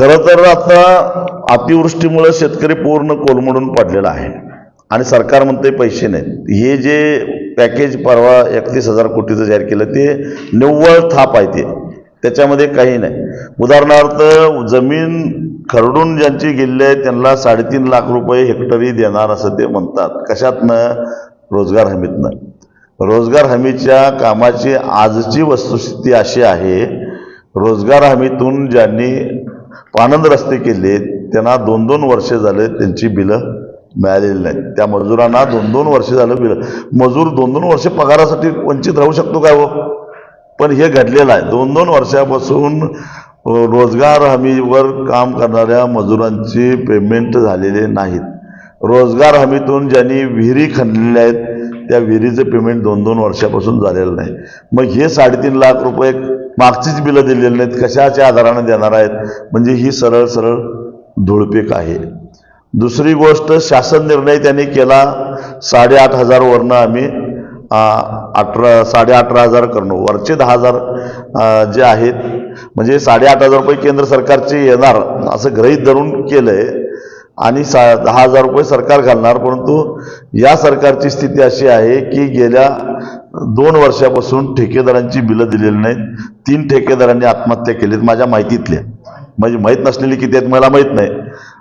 खरं तर आता अतिवृष्टीमुळं शेतकरी पूर्ण कोलमडून पडलेला आहे. आणि सरकार म्हणते पैसे नाहीत. हे जे पॅकेज परवा एकतीस हजार कोटीचं जाहीर केलं ते निव्वळ थाप आहे ते. त्याच्यामध्ये काही नाही. उदाहरणार्थ जमीन खरडून ज्यांची गेली आहे त्यांना साडेतीन लाख रुपये हेक्टरी देणार असं ते म्हणतात. कशातनं? रोजगार हमीतनं. रोजगार हमीच्या कामाची आजची वस्तुस्थिती अशी आहे रोजगार हमीतून ज्यांनी पानंद रस्ते केले त्यांना दोन दोन वर्षे झाले त्यांची बिलं मिळालेली नाहीत. त्या मजुरांना दोन दोन वर्षे झालं बिलं. मजूर दोन दोन वर्षे पगारासाठी वंचित राहू शकतो काय हो? पण हे घडलेलं आहे. दोन दोन वर्षापासून रोजगार हमीवर काम करणाऱ्या मजुरांची पेमेंट झालेले नाहीत. रोजगार हमीतून ज्यांनी विहिरी खणलेल्या आहेत त्या विहिरीचं पेमेंट दोन दोन वर्षापासून झालेलं नाही. मग हे साडेतीन लाख रुपये मागचीच बिलं दिलेली नाहीत. कशाच्या आधाराने देणार आहेत? म्हणजे ही सरळ सरळ धुळपीक आहे. दुसरी गोष्ट शासन निर्णय त्यांनी केला. साडेआठ हजारवरनं आम्ही अठरा साडे अठरा हजार करणं वरचे दहा हजार जे आहेत म्हणजे साडेआठ हजार रुपये केंद्र सरकारचे येणार असं गृहीत धरून केलंय. आणि सा दहा हजार रुपये सरकार घालणार परंतु या सरकारची स्थिती अशी आहे की गेल्या दोन वर्षापासून ठेकेदारांची बिलं दिलेली नाहीत. तीन ठेकेदारांनी आत्महत्या केलीत माझ्या माहितीतल्या म्हणजे माहीत नसलेली किती आहेत मला माहीत नाही.